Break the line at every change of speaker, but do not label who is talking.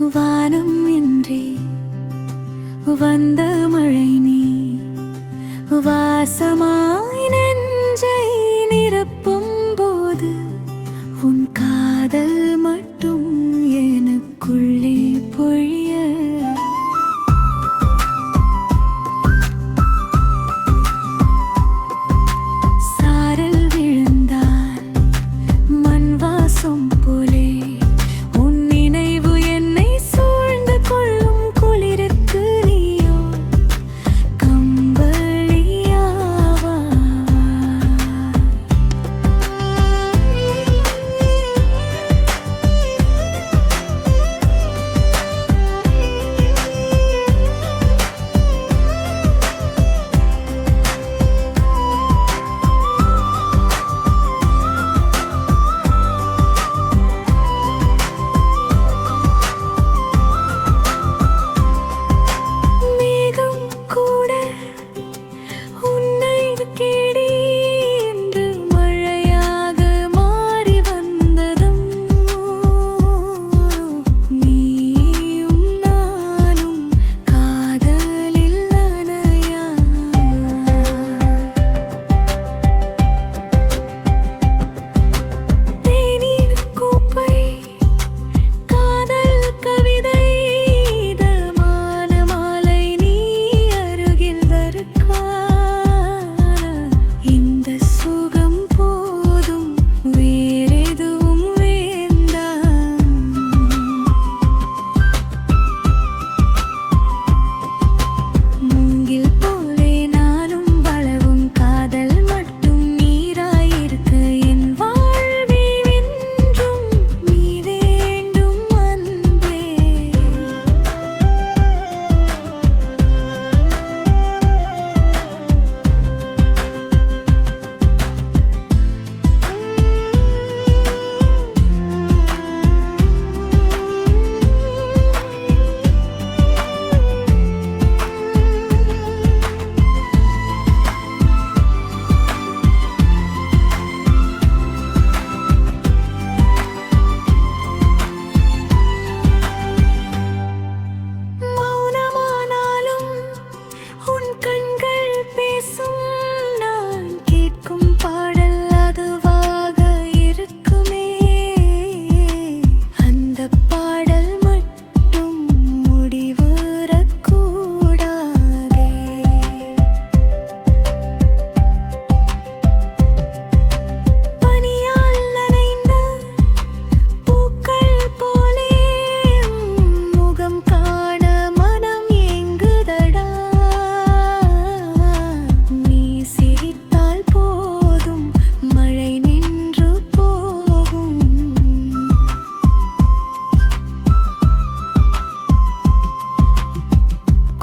வானம் இன்றி வந்த மழை நீ வாசமாய் நெஞ்சை நிரப்பும் போது உன் காதல் மட்டும்